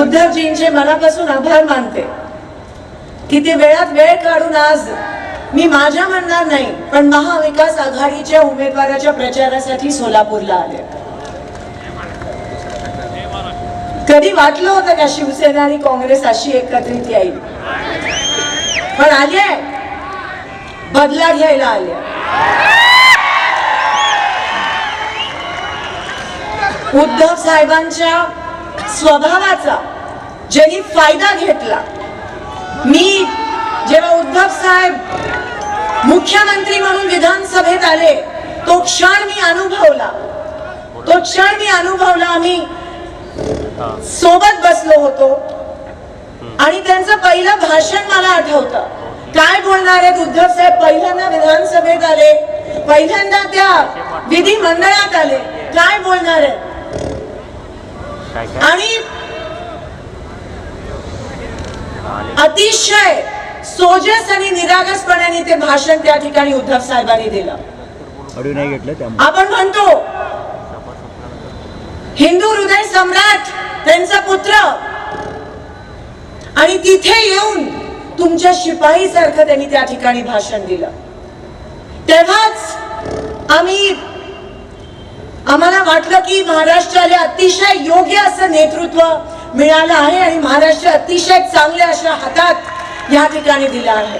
उद्धवजींचे मनापासून आभार मानते. की ते वेळात वेळ काढून आज मी माझ्या म्हणणार नाही पण महाविकास आघाडीच्या उमेदवाराच्या प्रचारासाठी सोलापूरला आले. कधी वाटलं होतं का शिवसेना आणि काँग्रेस अशी एकत्रित येईल? पण आले. बदला घ्यायला आले. उद्धव साहेबांच्या स्वभावाचा. ज्यांनी फायदा घेतला. मी जेव्हा उद्धव साहेब मुख्यमंत्री म्हणून विधानसभेत आले तो क्षण मी अनुभवला. तो क्षण मी अनुभवला. आम्ही सोबत बसलो होतो. आणि त्यांचं पहिलं भाषण मला आठवतं. काय बोलणार आहेत उद्धव साहेब? पहिल्यांदा विधानसभेत आले. पहिल्यांदा त्या विधी मंडळात आले. काय बोलणार आहेत? आणि अतिशय सोजस आणि निरागसपणाने ते भाषण त्या ठिकाणी उद्धव साहेबांनी दिलं. घेतलं आपण म्हणतो हिंदू हृदय सम्राट त्यांचा पुत्र. आणि तिथे येऊन तुमच्या शिपाई सारखं त्यांनी त्या ठिकाणी भाषण दिलं. तेव्हाच आम्ही आम्हाला वाटलं की महाराष्ट्राला अतिशय योग्य असं नेतृत्व मिळालं आहे आणि महाराष्ट्र अतिशय चांगल्या अशा हातात या ठिकाणी दिला आहे.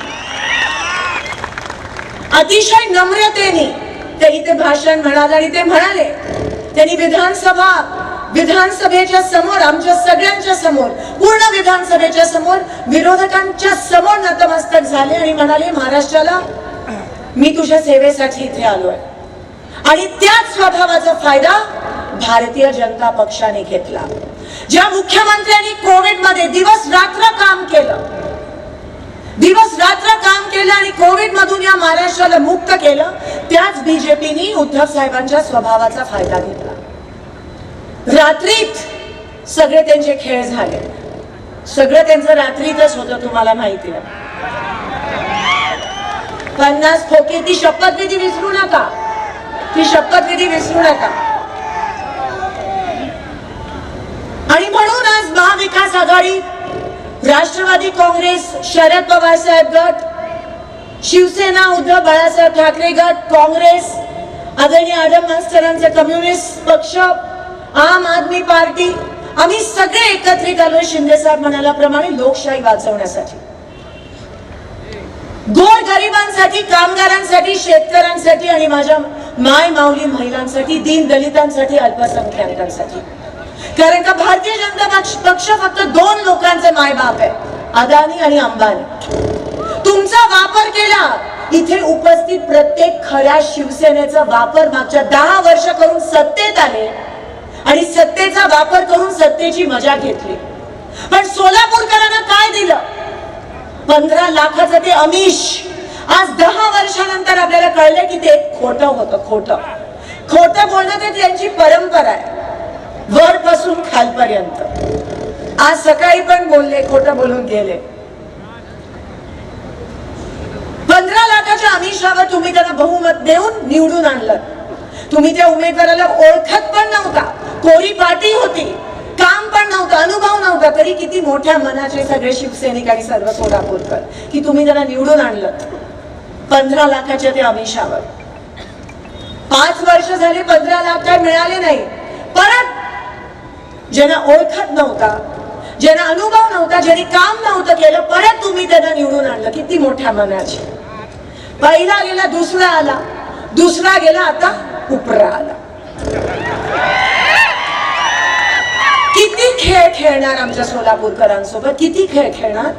अतिशय नम्रतेने ते इथे भाषण म्हणाले आणि ते म्हणाले त्यांनी विधानसभा विधानसभेच्या समोर आमच्या सगळ्यांच्या समोर पूर्ण विधानसभेच्या समोर विरोधकांच्या समोर नतमस्तक झाले आणि म्हणाले महाराष्ट्राला मी तुझ्या सेवेसाठी इथे आलो आहे आणि त्याच स्वभावाचा फायदा भारतीय जनता पक्षाने घेतला. ज्या मुख्यमंत्र्यांनी कोविडमध्ये दिवस रात्र काम केलं दिवस रात्र काम केलं आणि कोविड मधून या महाराष्ट्राला मुक्त केलं त्याच बीजेपीने उद्धव साहेबांच्या स्वभावाचा फायदा घेतला. रात्रीत सगळे त्यांचे खेळ झाले. सगळं त्यांचं रात्रीतच होतं तुम्हाला माहिती आहे. पन्नास खोके ती शपथविधी विसरू नका. ती शपथविधी विसरू नका. आणि म्हणून आज महाविकास आघाडी राष्ट्रवादी काँग्रेस शरद पवार साहेब गट शिवसेना उद्धव बाळासाहेब ठाकरे गट काँग्रेस आदरणीय आडम मास्तरांचे कम्युनिस्ट पक्ष आम आदमी पार्टी आम्ही सगळे एकत्रित आलो शिंदे साहेब म्हणाल्याप्रमाणे लोकशाही वाचवण्यासाठी. गोर गरिबांसाठी कामगारांसाठी शेतकऱ्यांसाठी आणि माझ्या माय माऊली महिलांसाठी दीन दलितांसाठी अल्पसंख्याकांसाठी. कारण का भारतीय जनता पक्ष फक्त दोन लोकांचे मायबाप आहे अदानी आणि अंबानी. तुमचा वापर केला इथे उपस्थित प्रत्येक खऱ्या शिवसेनेचा वापर मागच्या दहा वर्ष करून सत्तेत आले आणि सत्तेचा वापर करून सत्तेची मजा घेतली. पण सोलापूरकरांना काय दिलं? पंधरा लाखाचं ते अमिष. आज दहा वर्षानंतर आपल्याला कळलं की ते खोटं होतं खोटं. खोटं बोलणं ते त्यांची परंपरा आहे. वरपासून खालपर्यंत. आज सकाळी पण बोलले खोटं बोलून गेले. पंधरा लाखाच्या अमिषावर तुम्ही त्यांना बहुमत देऊन निवडून आणलं. तुम्ही त्या उमेदवाराला ओळखत पण नव्हता. कोरी पार्टी होती. काम पण नव्हतं अनुभव नव्हता. तरी किती मोठ्या मनाचे सगळे शिवसैनिक आणि सर्व सोलापूरकर की तुम्ही त्याला निवडून आणलं. पंधरा लाखाच्या त्या अमिषावर पाच वर्ष झाली पंधरा लाख काय मिळाले नाही. परत ज्यांना ओळखत नव्हता ज्यांना अनुभव नव्हता ज्यांनी काम नव्हतं केलं परत तुम्ही त्यांना निवडून आणलं. किती मोठ्या मनाचे. पहिला गेला दुसरा आला. दुसरा गेला आता उपरा आला. किती खेळ खेळणार आमच्या सोलापूरकरांसोबत? किती खेळ खेळणार?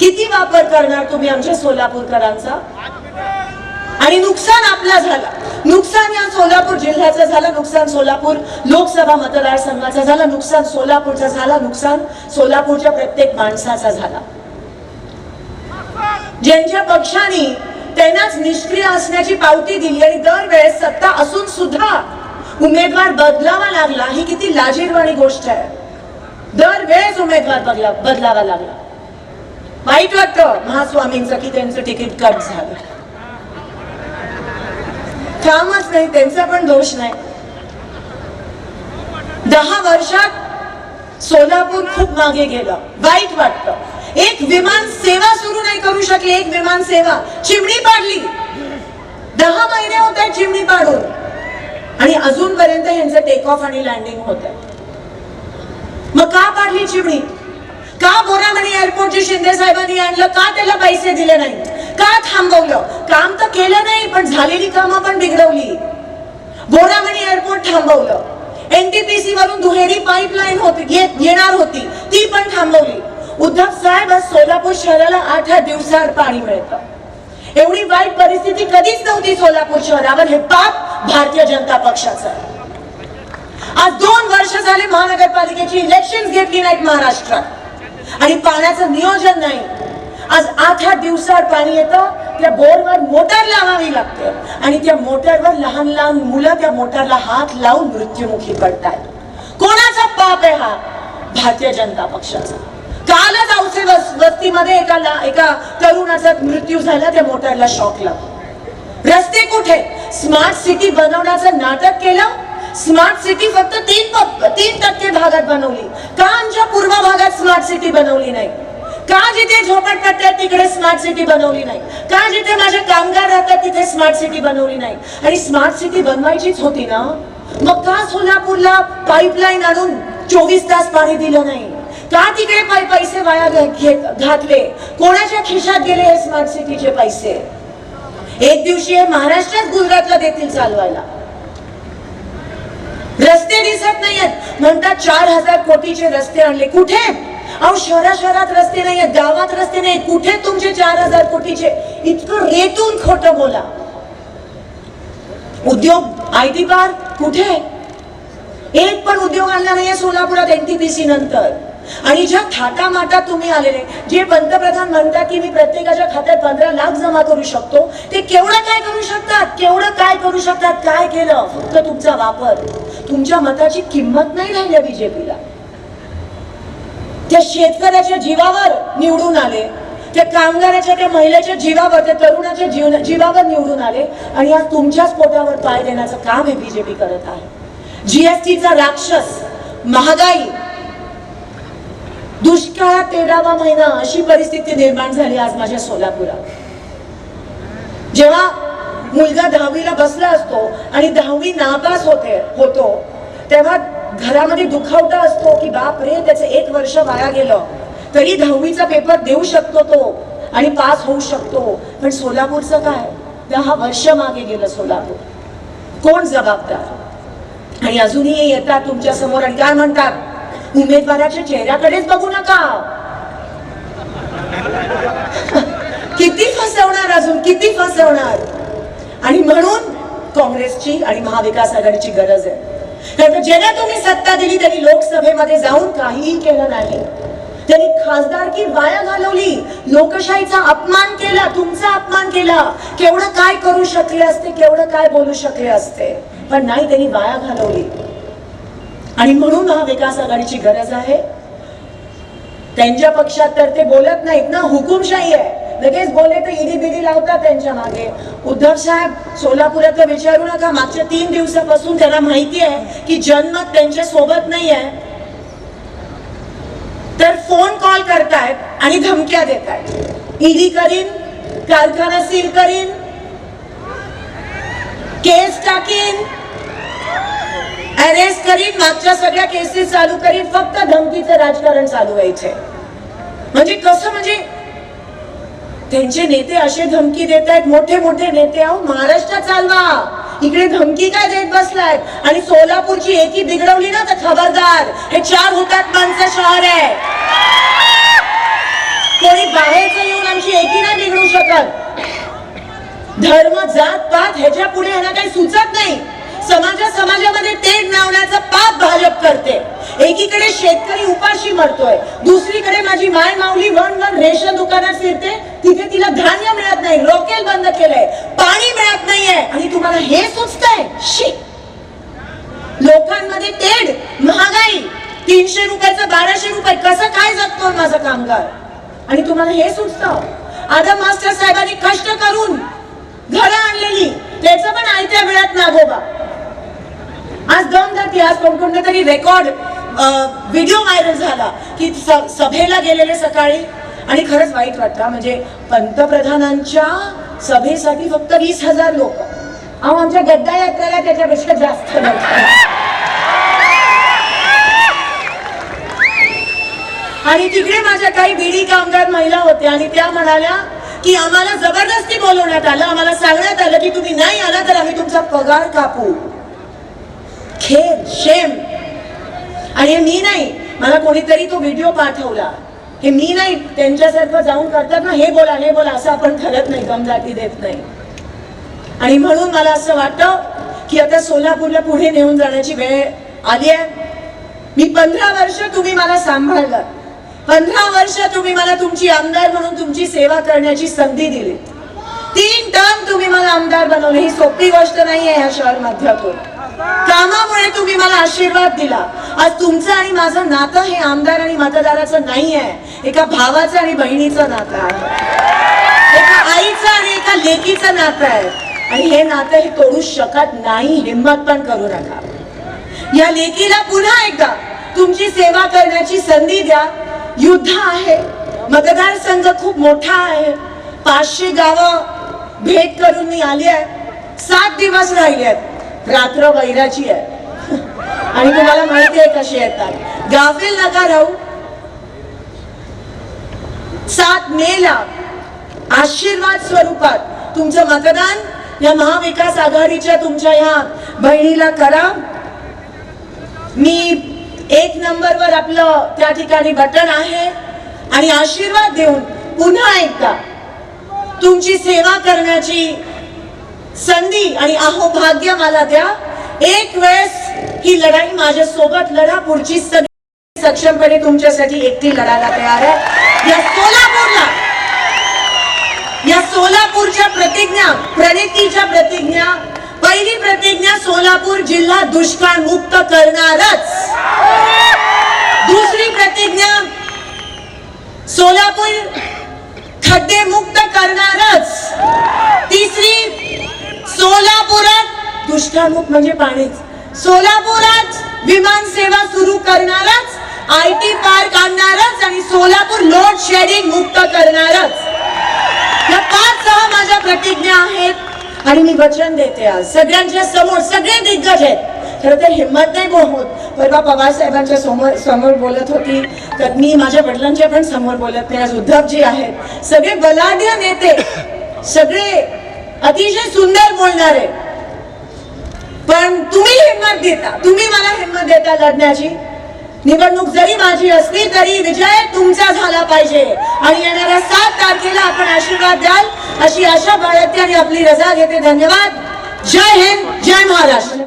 किती वापर करणार तुम्ही आमच्या सोलापूरकरांचा? आणि नुकसान आपला झाला. नुकसान या सोलापूर जिल्ह्याचं झालं नुकसान सोलापूर लोकसभा मतदारसंघाचं झालं नुकसान सोलापूरचं झालं नुकसान सोलापूरच्या प्रत्येक माणसाचा झाला. ज्यांच्या पक्षाने त्यांनाच निष्क्रिय असण्याची पावती दिली आणि दरवेळेस सत्ता असून सुद्धा उमेदवार बदलावा लागला ही किती लाजीरवाणी गोष्ट आहे. दरवेळेस उमेदवार बदला बदलावा लागला. वाईट वाटतं महास्वामींचं की त्यांचं तिकीट कट झालं. कामच नाही त्यांचा पण दोष नाही. दहा वर्षात सोलापूर खूप मागे गेलं. वाईट वाटतं. एक विमान सेवा सुरू नाही करू शकली एक विमान सेवा. चिमणी पाडली. दहा महिने होत आहेत चिमणी पाडून. आणि अजूनपर्यंत यांचं टेक ऑफ आणि लँडिंग होत आहे मग का पाडली चिमणी? का बोरामणी एअरपोर्टचे शिंदे साहेबांनी आणलं? का त्याला पैसे दिले नाही? का थांबवलं? काम तर केलं नाही पण झालेली कामं पण बिघडवली. बोरामणी एअरपोर्ट थांबवलं. एनटीपीसी वरून दुहेरी पाईपलाईन होती येणार होती. ती पण थांबवली. उद्धव साहेब आज सोलापूर शहराला आठ आठ दिवसाआड पाणी मिळतं. एवढी वाईट परिस्थिती कधीच नव्हती सोलापूर शहरावर. हे पाप भारतीय जनता पक्षाचं. आज दोन वर्ष झाले महानगरपालिकेची इलेक्शन घेतली नाहीत महाराष्ट्रात. आणि पाण्याचं नियोजन नाही. आज आठ आठ दिवसात पाणी येतं त्या बोरवर मोटर लावावी लागते. आणि त्या मोटरवर लहान लहान मुलं त्या मोटरला हात लावून मृत्युमुखी पडतात. कोणाचा पाप आहे हा? भारतीय जनता पक्षाचा. कालच औसे वस्तीमध्ये एका एका तरुणाचा मृत्यू झाला त्या मोटरला शॉक लागला. रस्ते कुठे? स्मार्ट सिटी बनवण्याचं नाटक केलं स्मार्ट सिटी फक्त तीन तीन टक्के भागात बनवली. का आमच्या पूर्व भागात स्मार्ट सिटी बनवली नाही? का जिथे झोपडपट्ट्यात तिकडे स्मार्ट सिटी बनवली नाही? का जिथे माझे कामगार राहतात तिथे स्मार्ट सिटी बनवली नाही? आणि स्मार्ट सिटी बनवायचीच होती ना? मग का सोलापूरला पाईपलाईन आणून चोवीस तास पाणी दिलं नाही? का तिकडे पै- पैसे वाया घेत- घातले? कोणाच्या खिशात गेले हे स्मार्ट सिटीचे पैसे? एक दिवशी हे महाराष्ट्रात गुजरातला देतील चालवायला. रस्ते दिसत नाहीयेत. म्हणतात चार हजार कोटीचे रस्ते आणले. कुठे? अहो शहरा शहरात रस्ते नाहीयेत गावात रस्ते नाहीत कुठे तुमचे चार हजार कोटीचे? इतकं रेटून खोटं बोला. उद्योग आय टी पार्क कुठे? एक पण उद्योग आणला नाहीये सोलापुरात एनटीपीसी नंतर. आणि ज्या थाटा माटा तुम्ही आलेले जे पंतप्रधान म्हणतात की मी प्रत्येकाच्या खात्यात पंधरा लाख जमा करू शकतो ते केवढं काय करू शकतात? केवढं काय करू शकतात? काय केलं? फक्त तुमचा वापर. तुमच्या मताची किंमत नाही राहिल्या बीजेपीला त्या शेतकऱ्याच्या जीवावर निवडून आले त्या कामगाराच्या त्या महिलेच्या जीवावर त्या तरुणाच्या जीव जीवावर निवडून आले आणि आज तुमच्याच पोटावर पाय देण्याचं काम हे बीजेपी करत आहे. जीएसटीचा राक्षस महागाई दुष्काळात तेरावा महिना अशी परिस्थिती निर्माण झाली आज माझ्या सोलापुरात. जेव्हा मुलगा दहावीला बसला असतो आणि दहावी नापास होते होतो. तेव्हा घरामध्ये दुखावता असतो की बाप रे त्याचं एक वर्ष वाया गेलं. तरी दहावीचा पेपर देऊ शकतो तो आणि पास होऊ शकतो. पण सोलापूरचं काय? दहा वर्ष मागे गेलं सोलापूर. कोण जबाबदार? आणि अजूनही येतात तुमच्यासमोर आणि काय म्हणतात? उमेदवाराच्या चेहऱ्याकडेच बघू नका. किती फसवणार अजून? किती फसवणार? आणि म्हणून काँग्रेसची आणि महाविकास आघाडीची गरज आहे. कारण ज्यांना तुम्ही सत्ता दिली त्यांनी लोकसभेमध्ये जाऊन काहीही केलं नाही. त्यांनी खासदारकी वाया घालवली. लोकशाहीचा अपमान केला तुमचा अपमान केला. केवढं काय करू शकले असते केवढं काय बोलू शकले असते. पण नाही त्यांनी वाया घालवली. आणि म्हणून महाविकास आघाडीची गरज आहे. त्यांच्या पक्षात तर ते बोलत नाहीत ना हुकुमशाही आहे. लगेच बोलले तर इडी बिडी लावतात त्यांच्या मागे. उद्धव साहेब सोलापुरात विचारू नका मागच्या तीन दिवसापासून त्यांना माहिती आहे की जन्मत त्यांच्यासोबत नाही आहे तर फोन कॉल करतायत आणि धमक्या देत आहेत ईडी करीन कारखाना सील करीन केस टाकीन अरेस्ट करीन मागच्या सगळ्या केसेस चालू करीन फक्त धमकीचं राजकारण चालू व्हायचे म्हणजे कसं म्हणजे त्यांचे नेते असे धमकी देत आहेत मोठे मोठे नेते अहो महाराष्ट्र चालवा. इकडे धमकी काय देत बसलायत आणि सोलापूरची एकी बिघडवली ना तर खबरदार. हे चार हुतात्मांचं शहर आहे. कोणी बाहेरचं येऊन आमची एकी नाही बिघडू शकत. धर्म जात पात ह्याच्या पुढे ह्यांना काही सुचत नाही. समाजा समाजामध्ये तेढ लावण्याचं पाप भाजप करते. एकीकडे शेतकरी उपाशी मरतोय. दुसरीकडे माझी माय माऊली वन वन रेशन दुकानात फिरते. तिथे तिला धान्य मिळत नाही. रोकेल बंद केलंय. पाणी मिळत नाहीये. आणि तुम्हाला हे सुचतंय? शी! लोकांमध्ये तेढ महागाई. तीनशे रुपयाचं बाराशे रुपये कसं काय जगतो माझा कामगार? आणि तुम्हाला हे सुचतं? आदम मास्टर साहेबांनी कष्ट करून घरं आणलेली. त्याचं पण आयत्या वेळात नागोबा. आज दोन जाती आज कोणकोणते तरी रेकॉर्ड व्हिडिओ व्हायरल झाला की स- सभेला गेलेले सकाळी. आणि खरंच वाईट वाटतं म्हणजे पंतप्रधानांच्या सभेसाठी फक्त वीस हजार लोक. अहो आमच्या गड्डा यात्रेला त्याच्यापेक्षा जास्त आणि तिकडे माझ्या काही बीडी कामगार महिला होत्या आणि त्या म्हणाल्या की आम्हाला जबरदस्ती बोलवण्यात आलं आम्हाला सांगण्यात आलं की तुम्ही नाही आला तर आम्ही तुमचा पगार कापू. खेळ शेम आणि हे मी नाही मला कोणीतरी तो व्हिडिओ पाठवला. हे मी नाही त्यांच्यासारखं जाऊन करतात ना हे बोला हे बोला असं आपण ठरत नाही गमजाती देत नाही. आणि म्हणून मला असं वाटतं की आता सोलापूरला पुढे नेऊन जाण्याची वेळ आली आहे. मी पंधरा वर्ष तुम्ही मला सांभाळलं. पंधरा वर्ष तुम्ही मला तुमची आमदार म्हणून तुमची सेवा करण्याची संधी दिली. तीन टर्म तुम्ही मला आमदार बनवले. ही सोपी गोष्ट नाहीये ह्या शहर माध्यमातून कामामुळे तुम्ही मला आशीर्वाद दिला. आज तुमचं आणि माझं नातं हे आमदार आणि मतदाराचं नाही आहे एका भावाचं आणि बहिणीचं नातं आहे. एका आईचं आणि एका लेकीचं नातं आहे. आणि हे नातं हे तोडू शकत नाही हिंमत पण करू नका. या लेकीला पुन्हा एकदा तुमची सेवा करण्याची संधी द्या. युद्ध आहे. मतदारसंघ खूप मोठा आहे. पाचशे गावं भेट करून मी आली आहे. सात दिवस राहिले आहेत. रात्र वैराची आहे. आणि तुम्हाला माहिती आहे कशी येतात. गाफील नका राहू. सात मेला आशीर्वाद स्वरूपात तुमचं मतदान या महाविकास आघाडीच्या तुमच्या ह्या बहिणीला करा. मी एक नंबरवर आपलं त्या ठिकाणी बटन आहे आणि आशीर्वाद देऊन पुन्हा एकदा तुमची सेवा करण्याची संधी आणि अहो भाग्य मला द्या. एक वेळेस ही लढाई माझ्या सोबत लढा. पुढची सगळी सक्षमपणे तुमच्यासाठी एकटी लढायला तयार आहे. या सोलापूरला या सोलापूरच्या प्रतिज्ञा प्रणितीच्या प्रतिज्ञा पहिली प्रतिज्ञा सोलापूर जिल्हा दुष्काळ मुक्त करणारच. दुसरी प्रतिज्ञा सोलापूर खड्डे मुक्त करणारच. तिसरी सोलापुरात दुष्काळमुक्त म्हणजे पाणीच. सोलापुरात विमान सेवा सुरू करणारच आय टी पार्क आणणारच आणि सोलापूर लोड शेडिंग मुक्त करणारच. या पाच सहा माझ्या प्रतिज्ञा आहेत. आणि मी वचन देते आज. सगळ्यांच्या समोर सगळे दिग्गज आहेत. खरं तर हिंमत नाही होत परवा पवार साहेबांच्या समोर समोर बोलत होती. तर मी माझ्या वडिलांच्या पण समोर बोलत नाही. आज उद्धवजी आहेत. सगळे बलाढ्य नेते. सगळे अतिशय सुंदर बोलणारे. पण तुम्ही हिंमत देता तुम्ही मला हिंमत देता लढण्याची? निवडणूक जरी माझी असली तरी विजय तुमचा झाला पाहिजे. आणि येणाऱ्या सात तारखेला आपण आशीर्वाद द्याल. अशी आशा बाळगते आणि आपली रजा घेते. धन्यवाद. जय हिंद जय महाराष्ट्र.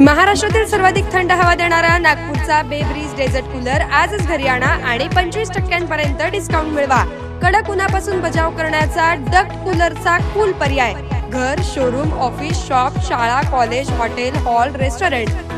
महाराष्ट्रातील सर्वाधिक थंड हवा देणारा नागपूरचा बेब्रिज डेझर्ट कूलर आजच घरी आणा आणि पंचवीस टक्क्यांपर्यंत डिस्काउंट मिळवा. कडक उन्हापासून बचाव करण्याचा डक्ट कूलरचा कूल पर्याय. घर शोरूम ऑफिस शॉप शाळा कॉलेज हॉटेल हॉल रेस्टॉरंट